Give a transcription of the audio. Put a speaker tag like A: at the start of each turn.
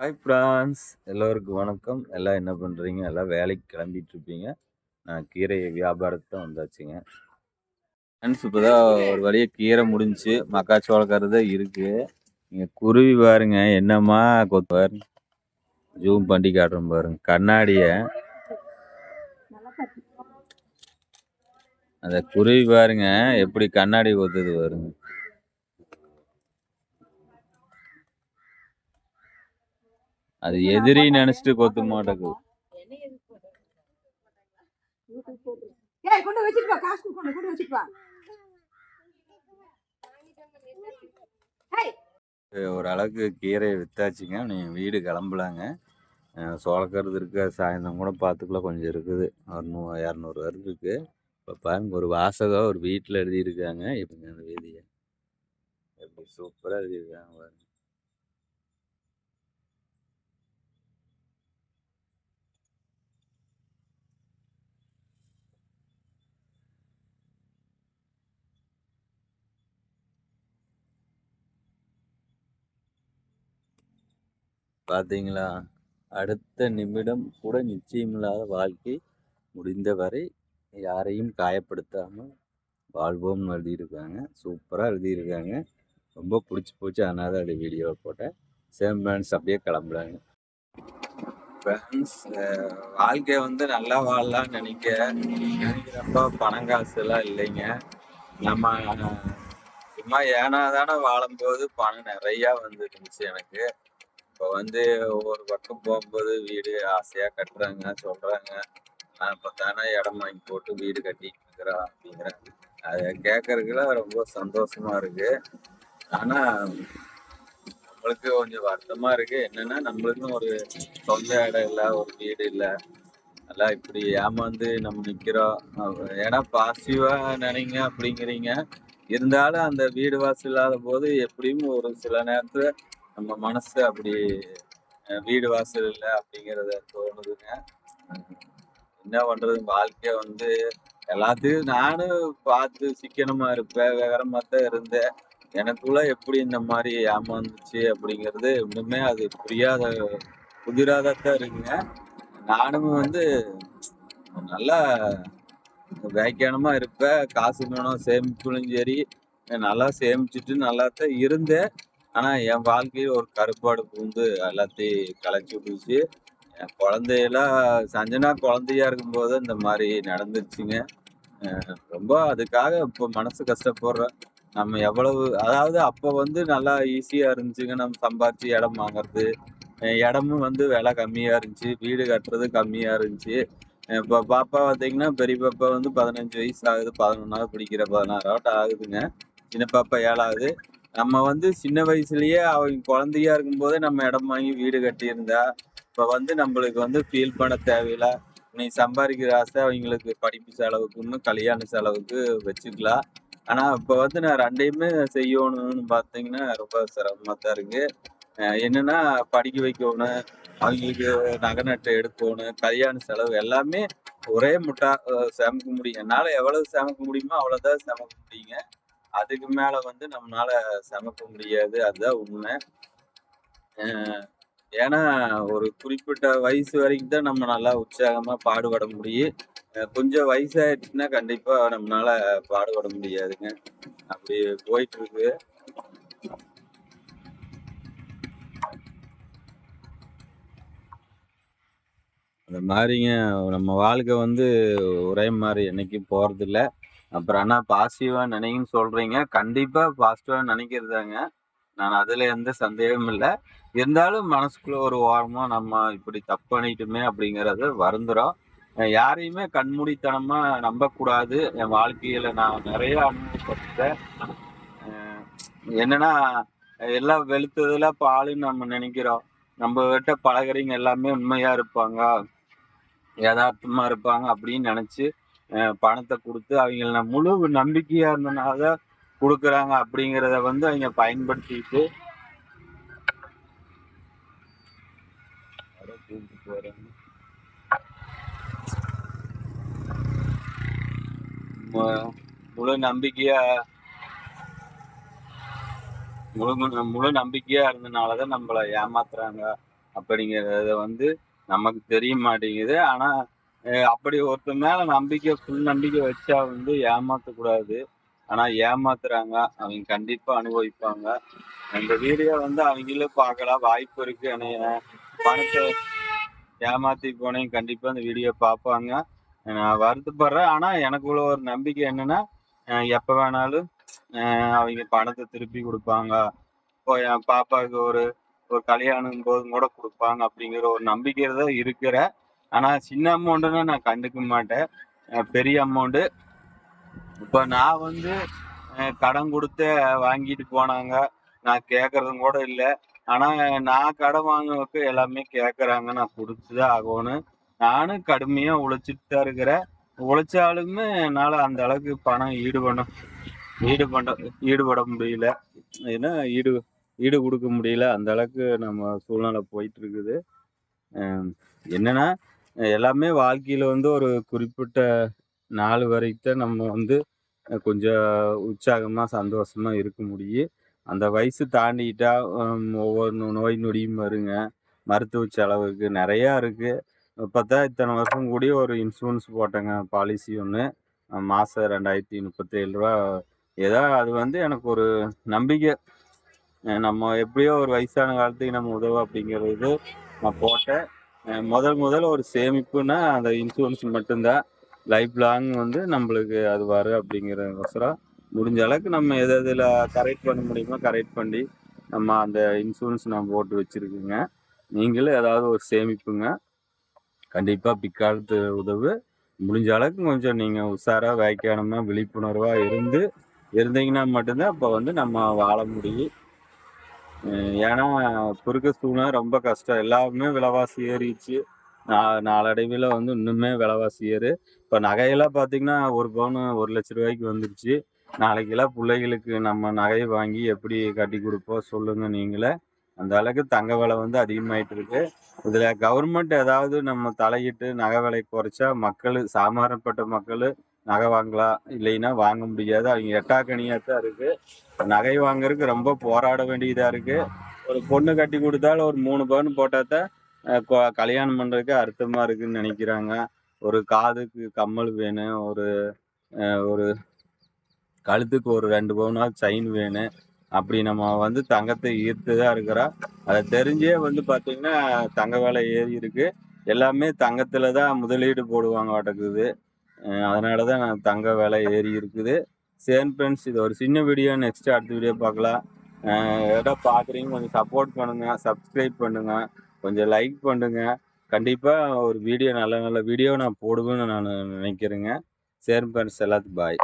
A: Hi France எல்லோருக்கும் வணக்கம். எல்லாம் என்ன பண்ணுறீங்க எல்லாம் வேலைக்கு கிளம்பிட்டு இருப்பீங்க நான் கீரை வியாபாரத்தை வந்தாச்சுங்க. ஃப்ரெண்ட்ஸ் இப்போ தான் ஒரு வழியாக கீரை முடிஞ்சு மக்காச்சோளக்கார தான் இருக்குது நீங்கள் குருவி பாருங்க. என்னம்மா கொத்து பாருங்க ஜூம் பண்ணி காட்டுறோம் பாருங்க. கண்ணாடியை. அந்த குருவி பாருங்க. எப்படி கண்ணாடி கொத்துது பாருங்க. அது எதிரி நினைச்சிட்டு கொத்த மாட்டேங்குது.
B: ஏய் கொண்டு வச்சிட்டு வா காசு கொண்டு கொண்டு வச்சிட்டு வா. ஏய்.
A: ஒரு அளவுக்கு கீரையை வித்தாச்சுங்க. நீங்கள் வீடு கிளம்பலாங்க. சோளக்கருது இருக்கு. சாயந்தரம் கூட பார்த்துக்கலாம் கொஞ்சம் இருக்குது. ஒரு நூ இரநூறு வருது இருக்கு. இப்போ பாருங்க ஒரு வாசகம் ஒரு வீட்டில் எழுதியிருக்காங்க. எப்படிங்க அந்த வீதியை. எப்படி சூப்பராக எழுதியிருக்காங்க பாருங்க. பார்த்தீங்களா அடுத்த நிமிடம் கூட நிச்சயமில்லாத வாழ்க்கை முடிந்தவரை யாரையும் காயப்படுத்தாமல் வாழ்வோம்னு எழுதியிருக்காங்க. சூப்பராக எழுதியிருக்காங்க. ரொம்ப பிடிச்சி போச்சு அதனால் அது வீடியோவை போட்டேன் சேம் ஃப்ரெண்ட்ஸ் அப்படியே கிளம்புறாங்க. ஃப்ரெண்ட்ஸ் வாழ்க்கை வந்து நல்லா வாழலாம்னு நினைக்க நினைக்கிறப்ப பணம் காசு எல்லாம் இல்லைங்க. நம்ம சும்மா ஏனா தானே வாழும்போது பணம் நிறையா வந்துருந்துச்சு எனக்கு. இப்போ வந்து ஒவ்வொரு பக்கம் போகும்போது வீடு ஆசையாக கட்டுறாங்க சொல்கிறாங்க நான் இப்போ தானே இடம் வாங்கி போட்டு வீடு கட்டிட்டு இருக்கிறோம் அப்படிங்கிறேன் அதை கேட்கறதுக்குலாம் ரொம்ப சந்தோஷமா இருக்குது ஆனால் நம்மளுக்கு கொஞ்சம் வருத்தமா இருக்கு. என்னன்னா நம்மளுக்கும் ஒரு சொந்த இடம் இல்லை ஒரு வீடு இல்லை. எல்லாம் இப்படி ஏமாந்து நம்ம நிக்கிறோம். ஏன்னா பாசிட்டிவா நினைங்க அப்படிங்கிறீங்க. இருந்தாலும் அந்த வீடு வாசல் இல்லாத போது எப்படியும் ஒரு சில நேரத்துல நம்ம மனசு அப்படி வீடு வாசல் இல்லை அப்படிங்கிறத தோணுதுங்க. என்ன பண்றது? வாழ்க்கைய வந்து எல்லாத்தையும் நானும் பார்த்து சிக்கனமா இருப்பேன் விவரமா தான் இருந்தேன். எனக்குள்ள எப்படி இந்த மாதிரி ஏமாந்துச்சு அப்படிங்கிறது இன்னுமே அது புரியாத புதிராதான் இருக்குங்க. நானும் வந்து நல்லா வியாக்கியானமா இருப்பேன். காசு பணம் சேமிப்புலும் சரி நல்லா சேமிச்சுட்டு நல்லா தான் இருந்தேன். ஆனா என் வாழ்க்கையில் ஒரு கருப்பாடு பூந்து எல்லாத்தையும் கலைச்சி விட்டுச்சு என் குழந்தையெல்லாம் சஞ்சனா குழந்தையா இருக்கும்போது இந்த மாதிரி நடந்துச்சுங்க. ரொம்ப அதுக்காக இப்போ மனசு கஷ்டப்படுறேன் நம்ம எவ்வளவு அதாவது அப்போ வந்து நல்லா ஈஸியா இருந்துச்சுங்க. நம்ம சம்பாரிச்சு இடம் வாங்குறது. இடமும் வந்து விலை கம்மியா இருந்துச்சு. வீடு கட்டுறது கம்மியா இருந்துச்சு. இப்போ பாப்பா பார்த்தீங்கன்னா பெரிய பாப்பா வந்து பதினஞ்சு வயசு ஆகுது. பதினொன்றாவது பதினாறு பதினாறாவது ஆகுதுங்க. சின்ன பாப்பா ஏழாவது. நம்ம வந்து சின்ன வயசுலயே அவங்க குழந்தையா இருக்கும்போதே நம்ம இடம் வாங்கி வீடு கட்டியிருந்தா இப்போ வந்து நம்மளுக்கு வந்து ஃபீல் பண்ண தேவையில்லை. நீ சம்பாதிக்கிற ஆசை அவங்களுக்கு படிப்பு செலவுக்குன்னு கல்யாண செலவுக்கு வச்சுக்கலாம். ஆனா இப்போ வந்து நான் ரெண்டையுமே செய்யணும்னு பார்த்தீங்கன்னா ரொம்ப சிரமமாக தான் இருக்கு. என்னென்னா என்னன்னா படிக்க வைக்கணும் அவங்களுக்கு நகை நட்டு எடுக்கணும் கல்யாண செலவு எல்லாமே ஒரே முட்டா சமைக்க முடியும். என்னால எவ்வளவு சமைக்க முடியுமோ அவ்வளவுதான் சமைக்க முடியுங்க. அதுக்கு மேல வந்து நம்மளால சமைக்க முடியாது. அதுதான் உண்மை. ஏன்னா ஒரு குறிப்பிட்ட வயசு வரைக்கும் தான் நம்ம நல்லா உற்சாகமா பாடுபட முடியும். கொஞ்சம் வயசாயிடுச்சுன்னா கண்டிப்பா நம்மளால பாடுபட முடியாதுங்க. அப்படி போயிட்டு இருக்கு அந்த மாதிரிங்க நம்ம வாழ்க்கை வந்து ஒரே மாதிரி என்னைக்கும் போகிறதில்ல அப்புறம் ஆனா பாசிட்டிவா நினைங்கன்னு சொல்றீங்க. கண்டிப்பா பாசிட்டிவா நினைக்கிறதாங்க நான் அதுல எந்த சந்தேகமும் இல்லை. இருந்தாலும் மனசுக்குள்ள ஒரு ஓரமா நம்ம இப்படி தப்பு பண்ணிட்டுமே அப்படிங்கறது வருந்துறோம். யாரையுமே கண்மூடித்தனமா நம்பக்கூடாது. என் வாழ்க்கையில நான் நிறைய அனுபவப்பட்டேன் என்னன்னா எல்லாம் வெளுத்ததுல பாலுன்னு நம்ம நினைக்கிறோம். நம்ம கிட்ட பழகுறீங்க எல்லாமே உண்மையா இருப்பாங்க. யதார்த்தமா இருப்பாங்க அப்படின்னு நினைச்சு பணத்தை கொடுத்து அவங்கள முழு நம்பிக்கையா இருந்தனால கொடுக்குறாங்க அப்படிங்கிறத வந்து அவங்க பயன்படுத்திட்டு முழு நம்பிக்கையா முழு முழு நம்பிக்கையா இருந்தனாலதான் நம்மள ஏமாத்துறாங்க அப்படிங்கறத வந்து நமக்கு தெரிய மாட்டேங்குது. ஆனா அப்படி ஒருத்தர் மேலே நம்பிக்கை ஃபுல் நம்பிக்கை வச்சா வந்து ஏமாற்றக்கூடாது ஆனால் ஏமாத்துறாங்க அவங்க கண்டிப்பாக அனுபவிப்பாங்க. இந்த வீடியோ வந்து அவங்களும் பார்க்கலாம். வாய்ப்பு இருக்கு. என்னைய பணத்தை ஏமாத்தி போனேன். கண்டிப்பாக இந்த வீடியோ பார்ப்பாங்க. நான் வருத்தப்படுறேன். ஆனால் எனக்குள்ள ஒரு நம்பிக்கை என்னன்னா எப்ப எப்போ வேணாலும் அவங்க பணத்தை திருப்பி கொடுப்பாங்க. இப்போ என் பாப்பாவுக்கு ஒரு ஒரு கல்யாணம் போதும் கூட கொடுப்பாங்க அப்படிங்கிற ஒரு நம்பிக்கை தான் இருக்கிறேன். ஆனால் சின்ன அமௌண்ட்டுன்னா நான் கண்டுக்க மாட்டேன். பெரிய அமௌண்ட்டு இப்போ நான் வந்து கடன் கொடுத்து வாங்கிட்டு போனாங்க. நான் கேட்கறதும் கூட இல்லை. ஆனால் நான் கடன் வாங்குறதுக்கு எல்லாமே கேட்குறாங்க நான் கொடுத்து தான் ஆகணும். நானும் கடுமையாக உழைச்சிட்டு தான் இருக்கிறேன். உழைச்சாலுமே என்னால் அந்த அளவுக்கு பணம் ஈடுபட ஈடுபட ஈடுபட முடியல. ஏன்னா ஈடு ஈடு கொடுக்க முடியல. அந்த அளவுக்கு நம்ம சூழ்நிலை போயிட்டு இருக்குது. என்னன்னா எல்லாமே வாழ்க்கையில் வந்து ஒரு குறிப்பிட்ட நாள் வரைக்கும் நம்ம வந்து கொஞ்சம் உற்சாகமாக சந்தோஷமாக இருக்க முடியும். அந்த வயசு தாண்டிட்டா ஒவ்வொரு நோய் நொடியும் வருங்க. மருத்துவ செலவுக்கு நிறையா இருக்குது பார்த்தா இத்தனை வருஷம் கூடி ஒரு இன்சூரன்ஸ் போட்டேங்க பாலிசி ஒன்று மாதம் ரெண்டாயிரத்தி முப்பத்தேழு ரூபா. ஏதோ அது வந்து எனக்கு ஒரு நம்பிக்கை. நம்ம எப்படியோ ஒரு வயசான காலத்துக்கு நம்ம உதவும் அப்படிங்கிறது நான் போட்டேன். முதல் முதல் ஒரு சேமிப்புன்னா அந்த இன்சூரன்ஸ் மட்டும்தான். லைஃப் லாங் வந்து நம்மளுக்கு அது வரும் அப்படிங்கிறதுக்கோசரம் முடிஞ்ச அளவுக்கு நம்ம எது எதில் கரெக்ட் பண்ண முடியுமோ கரெக்ட் பண்ணி நம்ம அந்த இன்சூரன்ஸ் நம்ம போட்டு வச்சுருக்குங்க. நீங்களும் ஏதாவது ஒரு சேமிப்புங்க. கண்டிப்பாக பிற்காலத்து உதவு. முடிஞ்ச அளவுக்கு கொஞ்சம் நீங்கள் உஷாராக வைக்கணுமா விழிப்புணர்வாக இருந்து இருந்தீங்கன்னா மட்டும்தான் இப்போ வந்து நம்ம வாழ முடியும். ஏன்னா குறுக்க சூழ்நிலை ரொம்ப கஷ்டம். எல்லாமே விலைவாசி ஏறிடுச்சு. நா- நாளடைவில் வந்து இன்னுமே விலைவாசி ஏறு. இப்போ நகையெல்லாம் பார்த்தீங்கன்னா ஒரு பவுன் ஒரு லட்ச ரூபாய்க்கு வந்துருச்சு. நாளைக்கெல்லாம் பிள்ளைகளுக்கு நம்ம நகையை வாங்கி எப்படி கட்டி கொடுப்போம் சொல்லுங்கள் நீங்களே. அந்த அளவுக்கு தங்க விலை வந்து அதிகமாயிட்டு இருக்கு. இதில் கவர்மெண்ட் ஏதாவது நம்ம தலையிட்டு நகை விலை குறைச்சா மக்கள் சாமானப்பட்ட மக்கள் நகை வாங்கலாம் இல்லைன்னா வாங்க முடியாது. அவங்க எட்டாக்கணியாக தான் இருக்கு. நகை வாங்குறதுக்கு ரொம்ப போராட வேண்டியதா இருக்கு. ஒரு பொண்ணு கட்டி கொடுத்தாலும் ஒரு மூணு பவுன் போட்டால் தான் கல்யாணம் பண்ணுறதுக்கு அர்த்தமாக இருக்குன்னு நினைக்கிறாங்க. ஒரு காதுக்கு கம்மல் வேணும். ஒரு ஒரு கழுத்துக்கு ஒரு ரெண்டு பவுனாவது செயின் வேணும். அப்படி நம்ம வந்து தங்கத்தை ஈர்த்து தான் இருக்கிறோம் அதை தெரிஞ்சே வந்து பார்த்தீங்கன்னா தங்க விலை ஏறி இருக்குது எல்லாமே தங்கத்தில் தான் முதலீடு போடுவாங்க வாட்டக்குது. அதனால தான் நான் தங்க விலை ஏறி இருக்குது. சேம் ஃப்ரெண்ட்ஸ் இது ஒரு சின்ன வீடியோ நெக்ஸ்ட் அடுத்த வீடியோ பார்க்கலாம். ஏதோ பார்க்குறீங்க கொஞ்சம் சப்போர்ட் பண்ணுங்கள் சப்ஸ்கிரைப் பண்ணுங்கள் கொஞ்சம் லைக் பண்ணுங்கள் கண்டிப்பாக ஒரு வீடியோ நல்ல நல்ல வீடியோ நான் போடுவேன்னு நான் நினைக்கிறேங்க. சேம் ஃப்ரெண்ட்ஸ் எல்லாத்துக்கும் பாய்